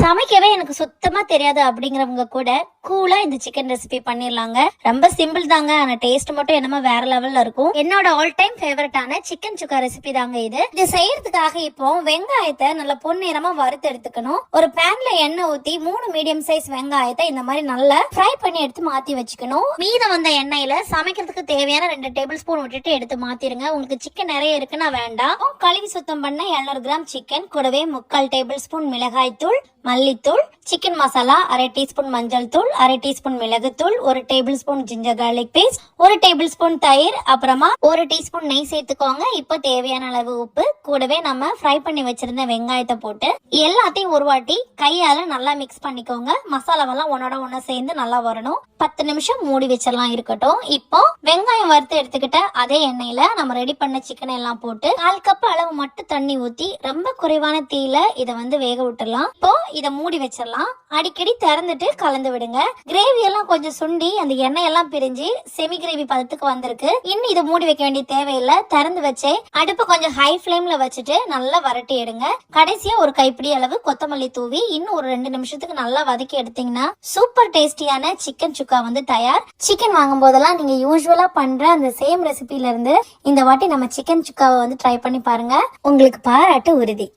சமைக்கவே எனக்கு சுத்தமா தெரியாது அப்படிங்கிறவங்க கூட கூலா இந்த சிக்கன் ரெசிபி பண்ணிடலாங்க. ரொம்ப சிம்பிள் தாங்க ஆனா டேஸ்ட் மட்டும் என்னமோ வேற லெவல்ல இருக்கும். என்னோட ஆல் டைம் ஃபேவரட்டான சிக்கன் சுக்கா ரெசிபி தாங்க இது. இது செய்யறதுக்காக இப்போ வெங்காயத்தை நல்லா பொன்னிறமா வறுத்து எடுத்துக்கணும். ஒரு பேன்ல எண்ணெய் ஊத்தி மூணு மீடியம் சைஸ் வெங்காயத்தை இந்த மாதிரி நல்லா ஃப்ரை பண்ணி எடுத்து மாத்தி வச்சுக்கணும். மீதம் வந்த எண்ணெயில சமைக்கிறதுக்கு தேவையான ரெண்டு டேபிள் ஸ்பூன் விட்டுட்டு எடுத்து மாத்திருங்க. உங்களுக்கு சிக்கன் நிறைய இருக்குன்னா வேண்டாம். கழுவி சுத்தம் பண்ண 200 கிராம் சிக்கன் கூடவே முக்கால் டேபிள் ஸ்பூன் மிளகாய் தூள் மல்லித்தூள் சிக்கன் மசாலா அரை டீஸ்பூன் மஞ்சள் தூள் அரை டீஸ்பூன் மிளகுத்தூள் ஒரு tablespoon ginger garlic paste ஒரு டேபிள் ஸ்பூன் தயிர் அப்புறமா ஒரு டீஸ்பூன் நெய் சேர்த்துக்கோங்க. இப்போ தேவையான அளவு உப்பு கூடவே நம்ம ஃப்ரை பண்ணி வச்சிருந்த வெங்காயத்தை போட்டு எல்லாத்தையும் ஒரு வாட்டி கையால நல்லா மிக்ஸ் பண்ணிக்கோங்க. மசாலாவெல்லாம் ஒன்னோட ஒண்ணு சேர்ந்து நல்லா வரணும். பத்து நிமிஷம் மூடி வச்சிடலாம் இருக்கட்டும். இப்போ வெங்காயம் வறுத்து எடுத்துக்கிட்ட அதே எண்ணெயில நம்ம ரெடி பண்ண சிக்கன் எல்லாம் போட்டு கால் கப் அளவு மட்டும் தண்ணி ஊத்தி ரொம்ப குறைவான தீயில இதை வந்து வேக விட்டுறலாம் இப்போ இதை மூடி வச்சிடலாம். அடிக்கடி திறந்துட்டு கலந்து விடுங்க. கிரேவி எல்லாம் கொஞ்சம் சுண்டி அந்த எண்ணெய் எல்லாம் பிரிஞ்சு செமி கிரேவி பதத்துக்கு வந்திருக்கு. இன்னும் இதை மூடி வைக்க வேண்டிய தேவையில்லை. திறந்து வச்சே அடுப்பு கொஞ்சம் ஹை ஃபிளேம்ல வச்சுட்டு நல்லா வரட்டி எடுங்க. கடைசியா ஒரு கைப்பிடி அளவு கொத்தமல்லி தூவி இன்னும் ஒரு ரெண்டு நிமிஷத்துக்கு நல்லா வதக்கி எடுத்தீங்கன்னா சூப்பர் டேஸ்டியான சிக்கன் சுக்கா வந்து தயார். சிக்கன் வாங்கும் போதெல்லாம் நீங்க யூஸ்வலா பண்ற அந்த சேம் ரெசிபில இருந்து இந்த வாட்டி நம்ம சிக்கன் சுக்காவை வந்து ட்ரை பண்ணி பாருங்க. உங்களுக்கு பாராட்டு உறுதி.